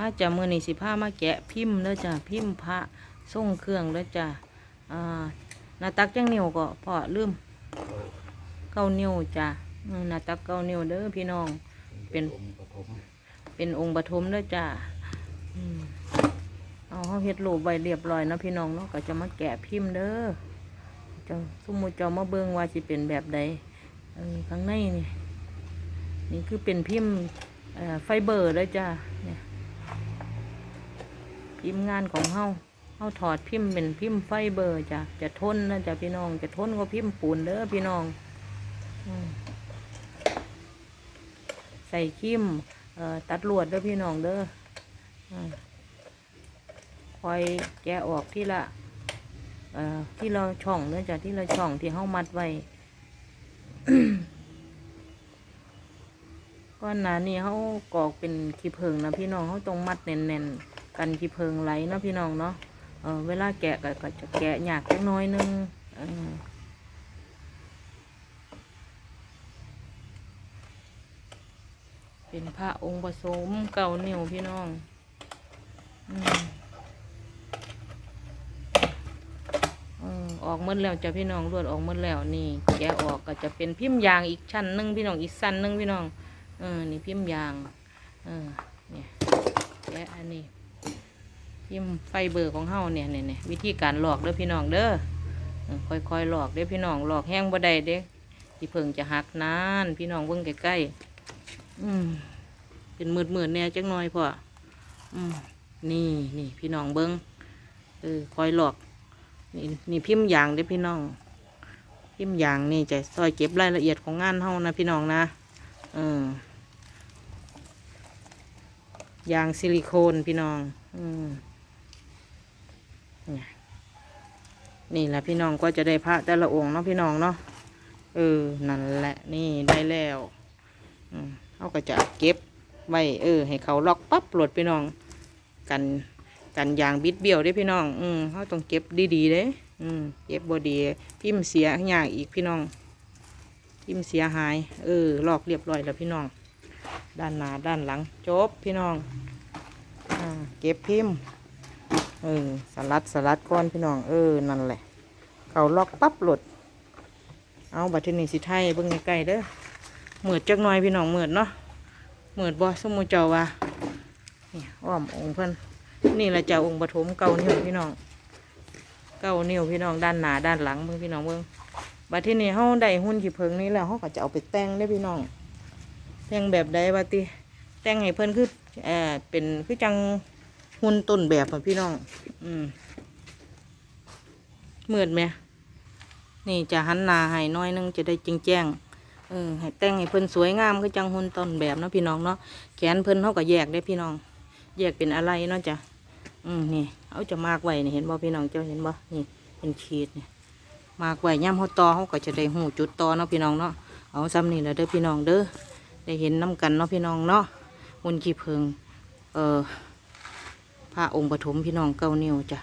มาจากมือนี่สิผ้ามาแกะพิมพ์เด้อจ้ะพิมพ์พระส่งเครื่องเด้อจ้ะอ่าหน้าตักจังเนิ้วก็พอลืมเก้าเนิ้วจ้ะหน้าตักเก้าเนิ้วเด้อพี่น้อง เป็นเป็นองค์ปฐมเด้อจ้ะเอาเขาเฮ็ดรูปไว้เรียบร้อยนะพี่น้องเนาะก็จะมาแกะพิมพ์เด้อจะสมมุติจะมาเบิ่งว่าสิเป็นแบบใดข้างในนี่นี่คือเป็นพิมพ์ไฟเบอร์เด้อจ้ะเนี่ย พิมพ์งานของเฮาเฮาถอดพิมพ์เป็นพิมพ์ไฟเบอร์จ้ะจะทนนะจ้ะพี่น้อง จะทนกว่าพิมพ์ปูนเด้อพี่น้องอใส่คิมเอ่อตัดลวดเด้อพี่น้องเด้อคอยแกะออกที่ละเอ่อที่เราช่องเนื่องจากที่เราช่องที่เฮามัดไว้ก้อนหนานี่เฮากอกเป็นขี้เพิงนะพี่น้องเฮาต้องมัดแน่นๆ กันขี้เพิงไหลเนาะพี่น้องเนาะเออเวลาแกะก็จะแกะหยากจักน้อยนึงเเป็นพระองค์ผสมเก่าเนิ้วพี่น้องอออออกหมดแล้วจ้ะพี่น้องรวดออกหมดแล้วนี่แกะออกก็จะเป็นพิมพ์ยางอีกชั้นหนึ่งพี่น้องอีกสั้นหนึ่งพี่น้องเออนี่พิมพ์ยางเออเนี่ยแกะอันนี้ พิมพ์ไฟเบอร์ของเฮาเนี่ยเนี่ยเนี่ยวิธีการหลอกเด้อพี่น้องเด้อเออค่อยๆหลอกเด้อพี่น้องหลอกแห้งบ่ได้เด้ที่เพิ่งจะหักนานพี่น้องเบิ่งใกล้ๆอืมเป็นมืดมืดๆแน่จังหน่อยพ่ออืมนี่นี่พี่น้องเบิงเออคอยหลอกนี่นี่พิมพ์ยางเด้อพี่น้อง พิมพ์ยางนี่จะซอยเก็บรายละเอียดของงานเฮานะพี่น้องนะเออยางซิลิโคนพี่น้อง อืม นี่แหละพี่น้องก็จะได้พระแต่ละองค์เนาะพี่น้องเนาะเออนั่นแหละนี่ได้แล้วอืเขาก็จะเก็บไว้เออ ให้เขาล็อกปั๊บโหลดพี่น้อง กันกันยางบิดเบี้ยวได้พี่น้อง อืมเขาต้องเก็บดีๆเด้อืมเก็บบดีพิมพ์เสียยากอีกพี่น้อง พิมพ์เสียหาย เออลอกเรียบร้อยแล้วพี่น้อง ด้านหน้าด้านหลังจบพี่น้องอ่าเก็บพิมพ์ เออสลัดสลัดก้อนพี่น้องเออนั่นแหละเขาล็อกปั๊บหลด เอาบัตรนี้สิไทยเบิ่งใกลๆเด้อเหมือดจักหน่อยพี่น้องเหมือดเนาะเหมือดบ่สมุเจ้าว่านี่อ้อมองค์เพิ่นนี่แหละเจ้าองค์ปฐมเก้านิ้วพี่น้องเก้านิ้วพี่น้องด้านหน้าด้านหลังเบิ่งพี่น้องเบิ่งบัดที่นี่เฮาได้หุ่นขี้เพิงนี้แล้วเฮาก็จะเอาไปแต่งได้พี่น้องแต่งแบบใดว่าติแต่งให้เพิ่นคือเอ่อเป็นคือจัง หุ่นต้นแบบอะพี่น้อง อืมเหมือดไหม นี่จะหันหน้าให้น้อยนึงจะได้จริงแจ้งเออให้แต่งให้เพิ่นสวยงามคือจังหุ่นต้นแบบเนาะพี่น้องเนาะ แขนเพิ่นเขาก็แยกได้พี่น้อง แยกเป็นอะไรเนาะจ้ะ อืมนี่เขาจะมากไว้นี่เห็นบ่พี่น้องเจ้าเห็นบ่นี่เป็นขีดนี่ยมากไว้ย่ำเขาตอเขาก็จะได้หูจุดตอเนาะพี่น้องเนาะ เอาซ้ำนี่แหละเด้อพี่น้องเด้อ ได้เห็นน้กันเนาะพี่น้องเนาะหุ่นขี้เพิง เออ พระองค์ปฐมพี่น้องเก้านิ้วจ้ะ